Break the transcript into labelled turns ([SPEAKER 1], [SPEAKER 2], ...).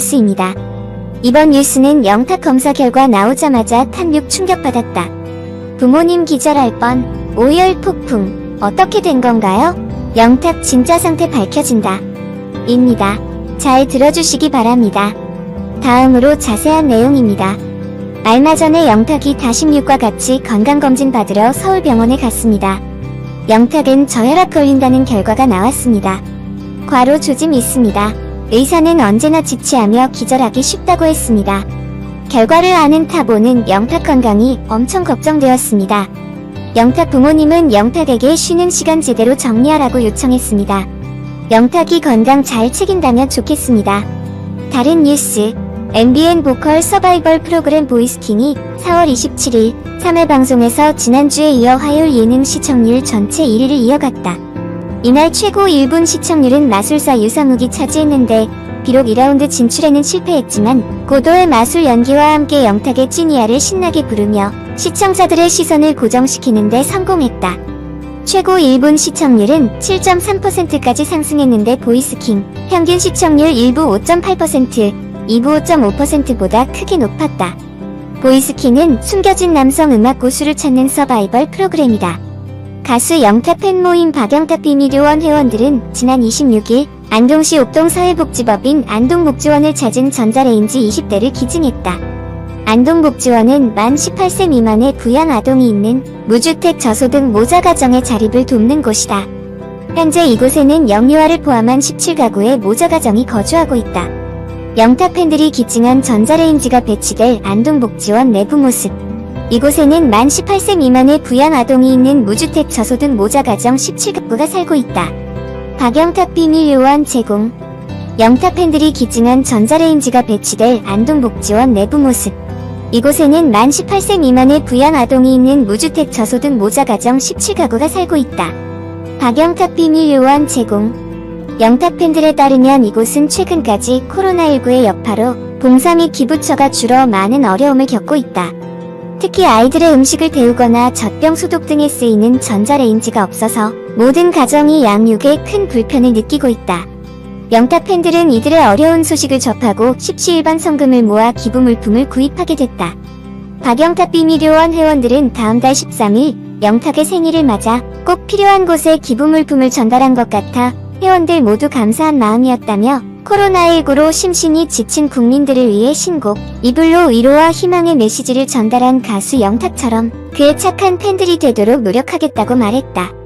[SPEAKER 1] 뉴스입니다. 이번 뉴스는 영탁 검사 결과 나오자마자 탐욕 충격받았다. 부모님 기절할 뻔, 오열 폭풍, 어떻게 된 건가요? 영탁 진짜 상태 밝혀진다. 입니다. 잘 들어주시기 바랍니다. 다음으로 자세한 내용입니다. 얼마 전에 영탁이 다십육과 같이 건강검진 받으러 서울병원에 갔습니다. 영탁은 저혈압 걸린다는 결과가 나왔습니다. 과로 조짐이 있습니다. 의사는 언제나 지치하며 기절하기 쉽다고 했습니다. 결과를 아는 타보는 영탁 건강이 엄청 걱정되었습니다. 영탁 부모님은 영탁에게 쉬는 시간 제대로 정리하라고 요청했습니다. 영탁이 건강 잘 책임다면 좋겠습니다. 다른 뉴스 MBN 보컬 서바이벌 프로그램 보이스킹이 4월 27일 3회 방송에서 지난주에 이어 화요일 예능 시청률 전체 1위를 이어갔다. 이날 최고 1분 시청률은 마술사 유상욱이 차지했는데 비록 2라운드 진출에는 실패했지만 고도의 마술 연기와 함께 영탁의 찌니아를 신나게 부르며 시청자들의 시선을 고정시키는데 성공했다. 최고 1분 시청률은 7.3%까지 상승했는데 보이스킹 평균 시청률 1부 5.8%, 2부 5.5%보다 크게 높았다. 보이스킹은 숨겨진 남성 음악 고수를 찾는 서바이벌 프로그램이다. 가수 영탁 팬 모임 박영탁 비밀요원 회원들은 지난 26일 안동시 옥동 사회복지법인 안동복지원을 찾은 전자레인지 20대를 기증했다. 안동복지원은 만 18세 미만의 부양 아동이 있는 무주택 저소득 모자 가정의 자립을 돕는 곳이다. 현재 이곳에는 영유아를 포함한 17가구의 모자 가정이 거주하고 있다. 영탁 팬들이 기증한 전자레인지가 배치될 안동복지원 내부 모습. 이곳에는 만 18세 미만의 부양 아동이 있는 무주택 저소득 모자 가정 17가구가 살고 있다. 박영탁 비밀 요원 제공. 영탁 팬들이 기증한 전자레인지가 배치될 안동복지원 내부 모습. 이곳에는 만 18세 미만의 부양 아동이 있는 무주택 저소득 모자 가정 17가구가 살고 있다. 박영탁 비밀 요원 제공. 영탁 팬들에 따르면 이곳은 최근까지 코로나19의 여파로 봉사 및 기부처가 줄어 많은 어려움을 겪고 있다. 특히 아이들의 음식을 데우거나 젖병 소독 등에 쓰이는 전자레인지가 없어서 모든 가정이 양육에 큰 불편을 느끼고 있다. 영탁 팬들은 이들의 어려운 소식을 접하고 십시일반 성금을 모아 기부 물품을 구입하게 됐다. 박영탁 비밀요원 회원들은 다음 달 13일 영탁의 생일을 맞아 꼭 필요한 곳에 기부 물품을 전달한 것 같아 회원들 모두 감사한 마음이었다며 코로나19로 심신이 지친 국민들을 위해 신곡 이불로 위로와 희망의 메시지를 전달한 가수 영탁처럼 그의 착한 팬들이 되도록 노력하겠다고 말했다.